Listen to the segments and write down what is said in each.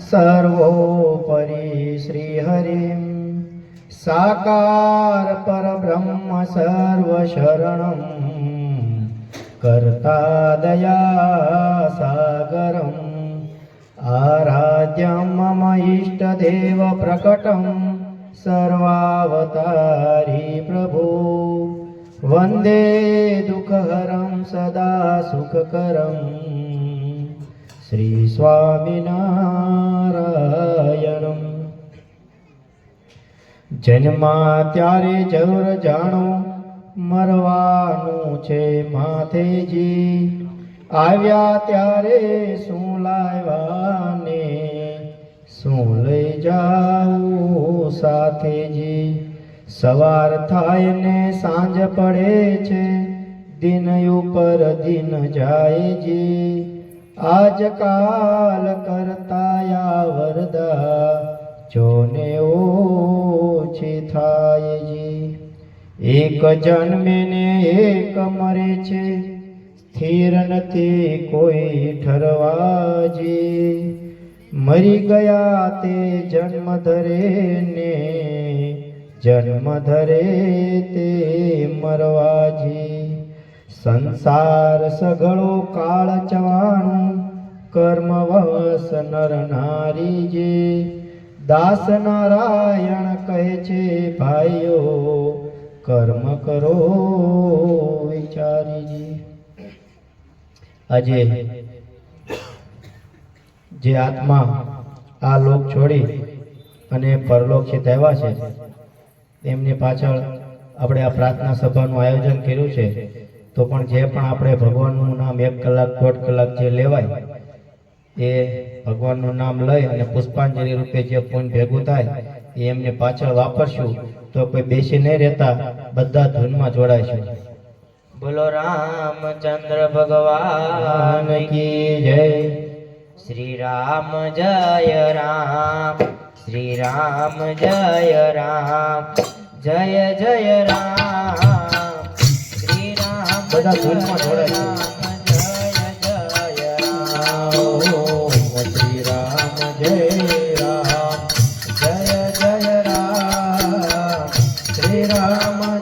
सर्वोपरि श्रीहरिं। साकार परब्रह्म सर्वशरणं। कर्ता दया सागरम्। आराध्यं मम इष्टदेव प्रकटं। सर्वावता हरिप्रभो वन्दे दुःखहरं सदा सुखकरम्। શ્રી સ્વામિનારાયણમ જન્મા ત્યારે જરૂર જાણો, મરવાનું છે માથેજી. આવ્યા ત્યારે શું લાવવાને શું લઈ જાવું સાથેજી? સવાર થાય ને સાંજ પડે છે, દિન ઉપર દિન જાય જી. આજકાલ કરતા વરદા, જોને ઓછી થાય જી. એક જન્મે ને એક મરે છે, સ્થિર નથી કોઈ ઠરવાજી મરી ગયા તે જન્મ ધરે ને, જન્મ ધરે તે મરવાજી સંસાર સઘળો કાળ ચવાણું, કર્મ વસ નર નારી જે દાસ નારાયણ કહે છે, ભાઈઓ, કર્મ કરો વિચારીજી આજે જે આત્મા આ લોક છોડી અને પરલોક છે તહેવા છે, એમની પાછળ આપણે આ પ્રાર્થના સભાનું આયોજન કર્યું છે. તો પણ જે પણ આપણે ભગવાનનું નામ એક કલાક, દોઢ કલાક જે લેવાય, એ ભગવાનનું નામ લઈ અને પુષ્પાંજલિ રૂપે જે પુણ્ય ભેગું થાય, એ એમને પાછળ વાપરશું, તો કોઈ બેસી નહીં રહેતા, બધા ધૂનમાં જોડાઈશું. બોલો રામચંદ્ર ભગવાન કી જય. શ્રી રામ જય રામ, શ્રી રામ જય રામ, જય જય રામ. બધા ધૂનમાં જોડાય શ્રી રામ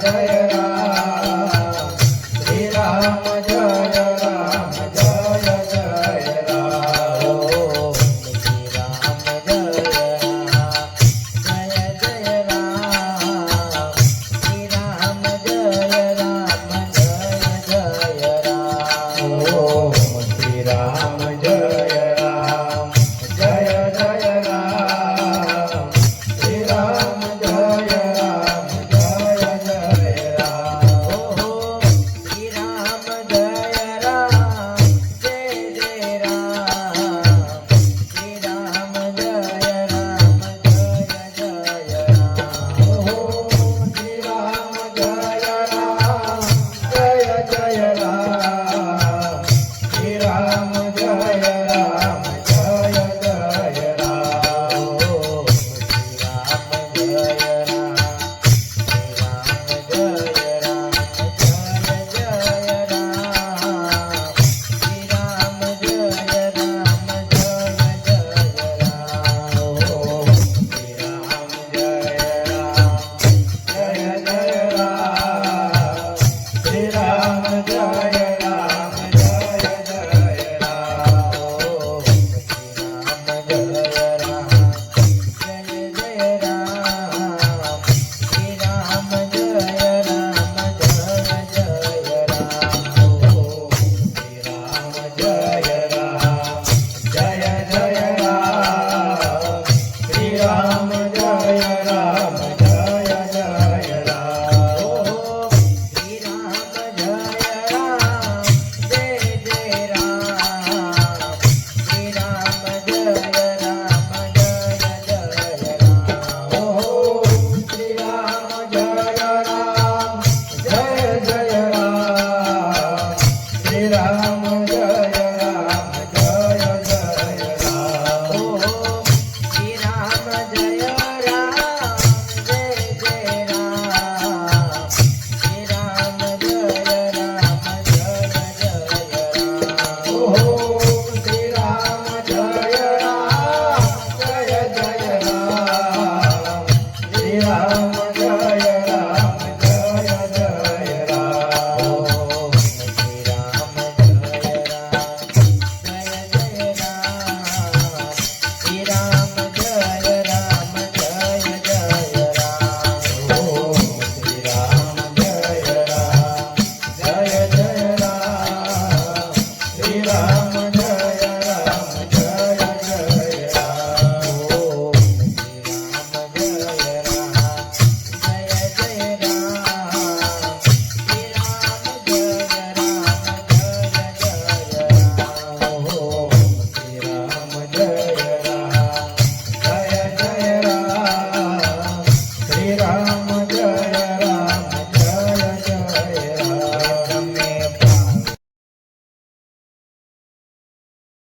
जय Yeah. Rama